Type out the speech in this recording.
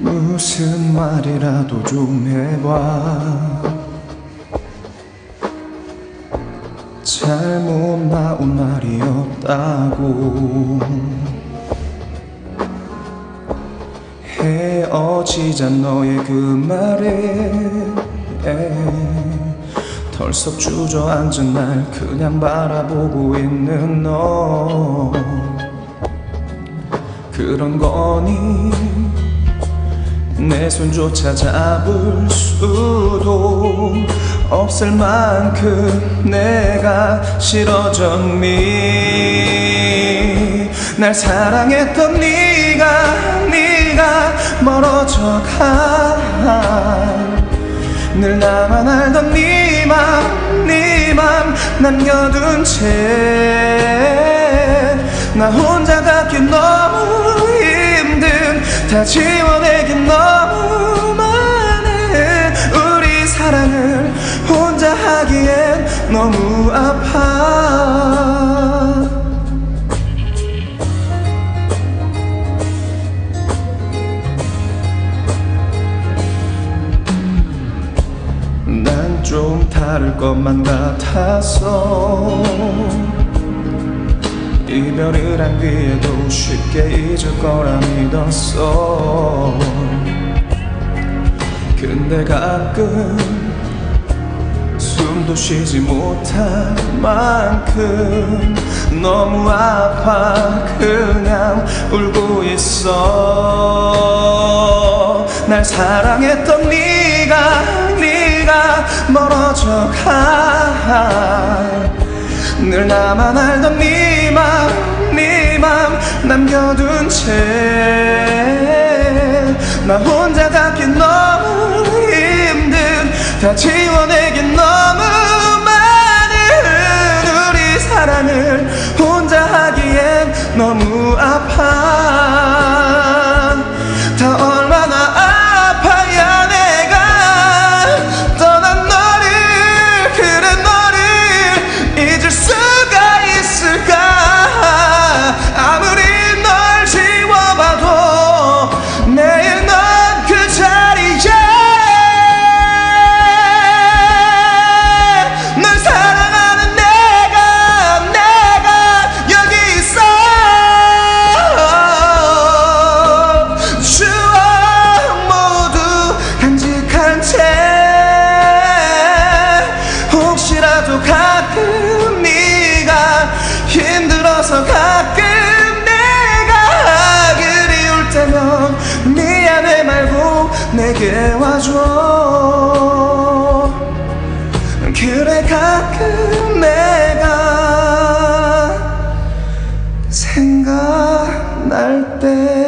무슨 말이라도 좀 해봐. 잘못 나온 말이 없다고. 헤어지자 너의 그 말에. 덜썩 주저앉은 날 그냥 바라보고 있는 너. 그런 거니 내 손조차 잡을 수도 없을 만큼 내가 싫어졌니? 날 사랑했던 네가 네가 멀어져 가 늘 나만 알던 네맘네맘 남겨둔 채 나 혼자 너무 힘든 다 지워내기 너무 많은 우리 사랑을 혼자 하기엔 너무 아파. 난 좀 다를 것만 같아서 이별을 한 뒤에도 쉽게 잊을 거라 믿었어. 근데 가끔 숨도 쉬지 못할 만큼 너무 아파 그냥 울고 있어. 날 사랑했던 네가 네가 멀어져 가늘 나만 알던 남겨둔 채 나 혼자 갖기 너무 힘든 다 지워내기 너무 많은 우리 사랑을 혼자 하기엔 너무 아파 나도 가끔 네가 힘들어서 가끔 내가 그리울 때면 네 미안해 말고 내게 와줘. 그래 가끔 내가 생각날 때